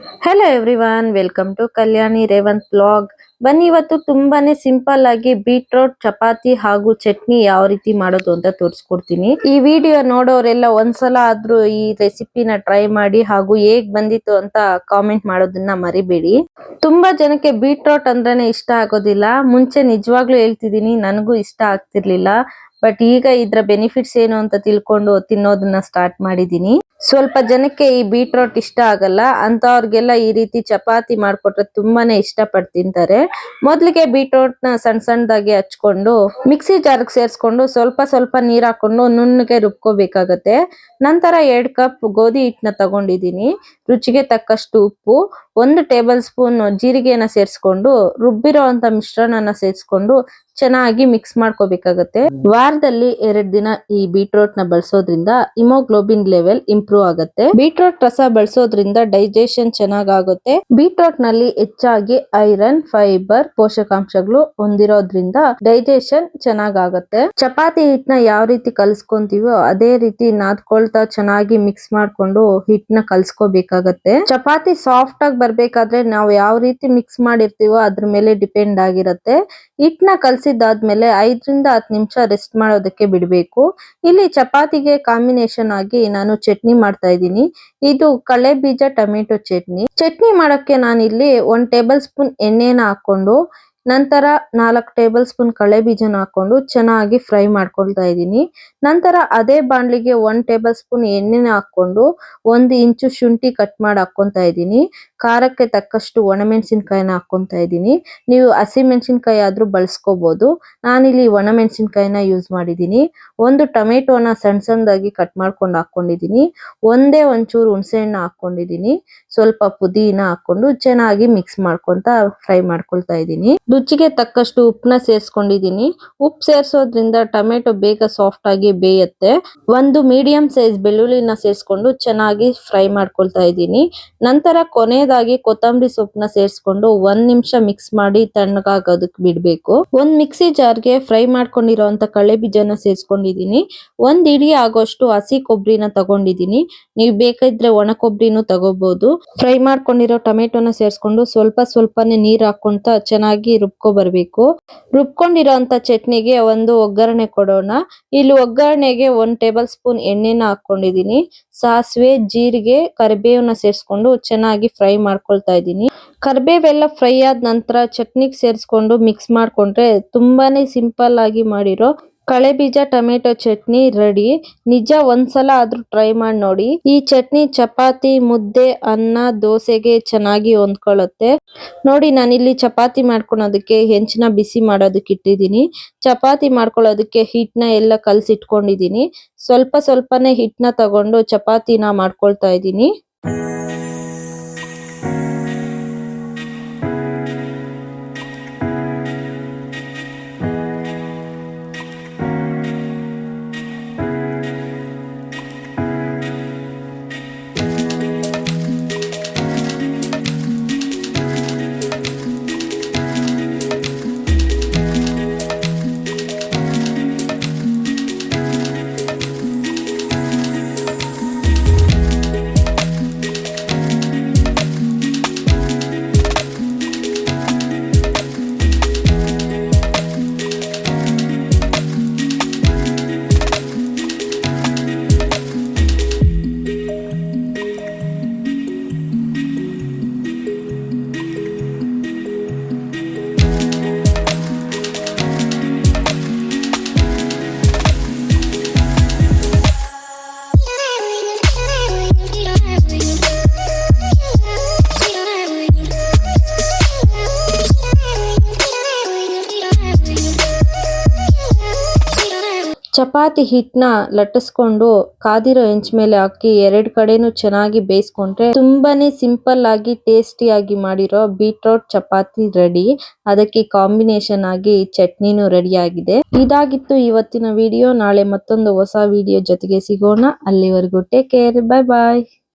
Hello everyone welcome to Kalyani Revanth vlog ಬನ್ನಿ ಇವತ್ತು ತುಂಬಾನೇ ಸಿಂಪಲ್ ಆಗಿ ಬೀಟ್ರೋಟ್ ಚಪಾತಿ ಹಾಗೂ ಚಟ್ನಿ ಯಾವ ರೀತಿ ಮಾಡೋದು ಅಂತ ತೋರಿಸ್ಕೊಡ್ತೀನಿ. ಈ ವಿಡಿಯೋ ನೋಡೋರೆಲ್ಲ ಒಂದ್ಸಲ ಆದ್ರೂ ಈ ರೆಸಿಪಿನ ಟ್ರೈ ಮಾಡಿ ಹಾಗೂ ಹೇಗ್ ಬಂದಿತ್ತು ಅಂತ ಕಾಮೆಂಟ್ ಮಾಡೋದನ್ನ ಮರಿಬೇಡಿ. ತುಂಬಾ ಜನಕ್ಕೆ ಬೀಟ್ರೋಟ್ ಅಂದ್ರೇನೆ ಇಷ್ಟ ಆಗೋದಿಲ್ಲ. ಮುಂಚೆ ನಿಜವಾಗ್ಲೂ ಹೇಳ್ತಿದೀನಿ ನನಗೂ ಇಷ್ಟ ಆಗ್ತಿರ್ಲಿಲ್ಲ. ಬಟ್ ಈಗ ಇದ್ರ ಬೆನಿಫಿಟ್ಸ್ ಏನು ಅಂತ ತಿಳ್ಕೊಂಡು ತಿನ್ನೋದನ್ನ ಸ್ಟಾರ್ಟ್ ಮಾಡಿದೀನಿ ಸ್ವಲ್ಪ ಜನಕ್ಕೆ ಈ ಬೀಟ್ರೋಟ್ ಇಷ್ಟ ಆಗಲ್ಲ. ಅಂತವ್ರಿಗೆಲ್ಲ ಈ ರೀತಿ ಚಪಾತಿ ಮಾಡ್ಕೊಟ್ರೆ ತುಂಬಾನೇ ಇಷ್ಟ ಪಟ್ಟು ತಿಂತಾರೆ ಮೊದ್ಲಿಗೆ ಬೀಟ್ರೋಟ್ನ ಸಣ್ಣ ಸಣ್ಣದಾಗಿ ಹಚ್ಕೊಂಡು, ಮಿಕ್ಸಿ ಜಾರ್ಗೆ ಸೇರಿಸ್ಕೊಂಡು ಸ್ವಲ್ಪ ಸ್ವಲ್ಪ ನೀರ್ ಹಾಕೊಂಡು ನುಣ್ಣಗೆ ರುಬ್ಕೋಬೇಕಾಗತ್ತೆ. ನಂತರ ಎರಡ್ ಕಪ್ ಗೋಧಿ ಹಿಟ್ಟನ್ನ ತಗೊಂಡಿದ್ದೀನಿ. ರುಚಿಗೆ ತಕ್ಕಷ್ಟು ಉಪ್ಪು, ಒಂದು ಟೇಬಲ್ ಸ್ಪೂನ್ ಜೀರಿಗೆನ ಸೇರಿಸ್ಕೊಂಡು ರುಬ್ಬಿರೋ ಅಂತ ಮಿಶ್ರಣನ ಸೇರಿಸ್ಕೊಂಡು ಚೆನ್ನಾಗಿ ಮಿಕ್ಸ್ ಮಾಡ್ಕೋಬೇಕಾಗತ್ತೆ. ವಾರದಲ್ಲಿ ಎರಡ್ ದಿನ ಈ ಬೀಟ್ರೋಟ್ನ ಬಳಸೋದ್ರಿಂದ ಇಮೋಗ್ಲೋಬಿನ್ ಲೆವೆಲ್ ಇಂಪ್ರೂವ್ ಆಗುತ್ತೆ. ಬೀಟ್ರೋಟ್ ರಸ ಬಳಸೋದ್ರಿಂದ ಡೈಜೆಷನ್ ಚೆನ್ನಾಗುತ್ತೆ ಬೀಟ್ರೋಟ್ನಲ್ಲಿ ಹೆಚ್ಚಾಗಿ ಐರನ್ ಫೈಬರ್ ಪೋಷಕಾಂಶಗಳು ಹೊಂದಿರೋದ್ರಿಂದ ಡೈಜೆಷನ್ ಚೆನ್ನಾಗುತ್ತೆ ಚಪಾತಿ ಹಿಟ್ನ ಯಾವ ರೀತಿ ಕಲ್ಸ್ಕೊಂತೀವೋ ಅದೇ ರೀತಿ ನಾದ್ಕೊಳ್ತಾ ಚೆನ್ನಾಗಿ ಮಿಕ್ಸ್ ಮಾಡ್ಕೊಂಡು ಹಿಟ್ನ ಕಲ್ಸ್ಕೋಬೇಕಾಗತ್ತೆ. ಚಪಾತಿ ಸಾಫ್ಟ್ ಆಗಿ ಬರ್ಬೇಕಾದ್ರೆ ನಾವು ಯಾವ ರೀತಿ ಮಿಕ್ಸ್ ಮಾಡಿರ್ತೀವೋ ಅದ್ರ ಮೇಲೆ ಡಿಪೆಂಡ್ ಆಗಿರುತ್ತೆ. ಹಿಟ್ನ ಕಲ್ಸಿದ್ದಾದ್ಮೇಲೆ ಐದರಿಂದ ಹತ್ತು ನಿಮಿಷ ರೆಸ್ಟ್ ಮಾಡೋದಕ್ಕೆ ಬಿಡಬೇಕು. ಇಲ್ಲಿ ಚಪಾತಿಗೆ ಕಾಂಬಿನೇಷನ್ ಆಗಿ ನಾನು ಚಟ್ನಿ ಮಾಡ್ತಾ ಇದ್ದೀನಿ. ಇದು ಕಳೆ ಬೀಜ, ಟೊಮೆಟೊ ಚಟ್ನಿ. ಚಟ್ನಿ ಮಾಡೋಕ್ಕೆ ನಾನಿಲ್ಲಿ ಒಂದು ಟೇಬಲ್ ಸ್ಪೂನ್ ಎಣ್ಣೆನ ಹಾಕೊಂಡು ನಂತರ ನಾಲ್ಕು ಟೇಬಲ್ ಸ್ಪೂನ್ ಕಳೆ ಬೀಜನ ಹಾಕೊಂಡು ಚೆನ್ನಾಗಿ ಫ್ರೈ ಮಾಡ್ಕೊಳ್ತಾ ಇದ್ದೀನಿ. ನಂತರ ಅದೇ ಬಾಣ್ಲಿಗೆ ಒಂದ್ ಟೇಬಲ್ ಸ್ಪೂನ್ ಎಣ್ಣೆನ ಹಾಕೊಂಡು ಒಂದು ಇಂಚು ಶುಂಠಿ ಕಟ್ ಮಾಡಿ ಹಾಕೊಂತ ಇದ್ದೀನಿ. ಖಾರಕ್ಕೆ ತಕ್ಕಷ್ಟು ಒಣಮೆಣಸಿನ್ಕಾಯಿನ ಹಾಕೊಂತ ಇದ್ದೀನಿ. ನೀವು ಹಸಿ ಮೆಣಸಿನ್ಕಾಯಿ ಆದ್ರೂ ಬಳಸ್ಕೋಬಹುದು ನಾನಿಲ್ಲಿ ಒಣಮೆಣಸಿನ್ಕಾಯಿನ ಯೂಸ್ ಮಾಡಿದ್ದೀನಿ. ಒಂದು ಟೊಮೆಟೊನ ಸಣ್ಣ ಸಣ್ಣದಾಗಿ ಕಟ್ ಮಾಡ್ಕೊಂಡು ಹಾಕೊಂಡಿದ್ದೀನಿ ಒಂದೇ ಒಂಚೂರು ಹುಣಸೆ ಹಾಕ್ಕೊಂಡಿದ್ದೀನಿ. ಸ್ವಲ್ಪ ಪುದೀನ ಹಾಕೊಂಡು ಚೆನ್ನಾಗಿ ಮಿಕ್ಸ್ ಮಾಡ್ಕೊಂತ ಫ್ರೈ ಮಾಡ್ಕೊಳ್ತಾ ಇದ್ದೀನಿ. ರುಚಿಗೆ ತಕ್ಕಷ್ಟು ಉಪ್ಪನ್ನ ಸೇರಿಸ್ಕೊಂಡಿದ್ದೀನಿ. ಉಪ್ಪು ಸೇರಿಸೋದ್ರಿಂದ ಟೊಮೆಟೊ ಬೇಗ ಸಾಫ್ಟ್ ಆಗಿ ಬೇಯುತ್ತೆ. ಒಂದು ಮೀಡಿಯಂ ಸೈಜ್ ಬೆಳ್ಳುಳ್ಳಿನ ಸೇರಿಸ್ಕೊಂಡು ಚೆನ್ನಾಗಿ ಫ್ರೈ ಮಾಡ್ಕೊಳ್ತಾ ಇದ್ದೀನಿ. ನಂತರ ಕೊನೆಯದಾಗಿ ಕೊತ್ತಂಬರಿ ಸೊಪ್ಪನ್ನ ಸೇರಿಸ್ಕೊಂಡು ಒಂದ್ ನಿಮಿಷ ಮಿಕ್ಸ್ ಮಾಡಿ ತಣ್ಣಗಾಗೋದಕ್ಕೆ ಬಿಡಬೇಕು. ಒಂದು ಮಿಕ್ಸಿ ಜಾರ್ಗೆ ಫ್ರೈ ಮಾಡ್ಕೊಂಡಿರೋಂಥ ಕಳೆ ಬೀಜನ ಸೇರಿಸ್ಕೊಂಡಿದ್ದೀನಿ. ಒಂದ್ ಇಡಿ ಆಗೋಷ್ಟು ಹಸಿ ಕೊಬ್ಬರಿನ ತಗೊಂಡಿದ್ದೀನಿ. ನೀವು ಬೇಕಿದ್ರೆ ಒಣ ಕೊಬ್ಬರಿನೂ ತಗೋಬಹುದು ಫ್ರೈ ಮಾಡ್ಕೊಂಡಿರೋ ಟೊಮೆಟೊನ ಸೇರಿಸ್ಕೊಂಡು ಸ್ವಲ್ಪ ಸ್ವಲ್ಪನೇ ನೀರು ಹಾಕೊಂತ ಚೆನ್ನಾಗಿ ರುಬ್ಕೊ ಬರ್ಬೇಕು ರುಬ್ಕೊಂಡಿರೋಂತ ಚಟ್ನಿಗೆ ಒಂದು ಒಗ್ಗರಣೆ ಕೊಡೋಣ. ಇಲ್ಲಿ ಒಗ್ಗರಣೆಗೆ ಒಂದ್ ಟೇಬಲ್ ಸ್ಪೂನ್ ಎಣ್ಣೆನ ಹಾಕೊಂಡಿದೀನಿ ಸಾಸಿವೆ, ಜೀರಿಗೆ, ಕರಿಬೇವನ್ನ ಸೇರಿಸ್ಕೊಂಡು ಚೆನ್ನಾಗಿ ಫ್ರೈ ಮಾಡ್ಕೊಳ್ತಾ ಇದ್ದೀನಿ. ಕರಿಬೇವೆಲ್ಲ ಫ್ರೈ ಆದ ನಂತರ ಚಟ್ನಿಗೆ ಸೇರಿಸ್ಕೊಂಡು ಮಿಕ್ಸ್ ಮಾಡ್ಕೊಂಡ್ರೆ ತುಂಬಾನೇ ಸಿಂಪಲ್ ಆಗಿ ಮಾಡಿರೋ ಕಳೆ ಬೀಜ ಟೊಮೆಟೊ ಚಟ್ನಿ ರೆಡಿ. ನಿಜ ಒಂದ್ಸಲ ಆದ್ರೂ ಟ್ರೈ ಮಾಡಿ ನೋಡಿ. ಈ ಚಟ್ನಿ ಚಪಾತಿ, ಮುದ್ದೆ, ಅನ್ನ, ದೋಸೆಗೆ ಚೆನ್ನಾಗಿ ಹೊಂದ್ಕೊಳ್ಳುತ್ತೆ ನೋಡಿ ನಾನು ಇಲ್ಲಿ ಚಪಾತಿ ಮಾಡ್ಕೊಳೋದಕ್ಕೆ ಹೆಂಚನ ಬಿಸಿ ಮಾಡೋದಕ್ಕೆ ಇಟ್ಟಿದ್ದೀನಿ. ಚಪಾತಿ ಮಾಡ್ಕೊಳ್ಳೋದಕ್ಕೆ ಹಿಟ್ನ ಎಲ್ಲ ಕಲ್ಸಿಟ್ಕೊಂಡಿದ್ದೀನಿ. ಸ್ವಲ್ಪ ಸ್ವಲ್ಪನೇ ಹಿಟ್ನ ತಗೊಂಡು ಚಪಾತಿನ ಮಾಡ್ಕೊಳ್ತಾ ಇದ್ದೀನಿ. ಚಪಾತಿ ಹಿಟ್ನ ಲಟ್ಟಿಸ್ಕೊಂಡು ಕಾದಿರೋ ಹೆಂಚ್ ಮೇಲೆ ಹಾಕಿ ಎರಡ್ ಕಡೆನೂ ಚೆನ್ನಾಗಿ ಬೇಯಿಸ್ಕೊಂಡ್ರೆ ತುಂಬಾನೇ ಸಿಂಪಲ್ ಆಗಿ ಟೇಸ್ಟಿ ಆಗಿ ಮಾಡಿರೋ ಬೀಟ್ರೋಟ್ ಚಪಾತಿ ರೆಡಿ. ಅದಕ್ಕೆ ಕಾಂಬಿನೇಷನ್ ಆಗಿ ಚಟ್ನಿನೂ ರೆಡಿ ಆಗಿದೆ. ಇದಾಗಿತ್ತು ಇವತ್ತಿನ ವಿಡಿಯೋ. ನಾಳೆ ಮತ್ತೊಂದು ಹೊಸ ವಿಡಿಯೋ ಜೊತೆಗೆ ಸಿಗೋಣ. ಅಲ್ಲಿವರೆಗೂ ಟೇಕ್ ಕೇರ್. Bye bye.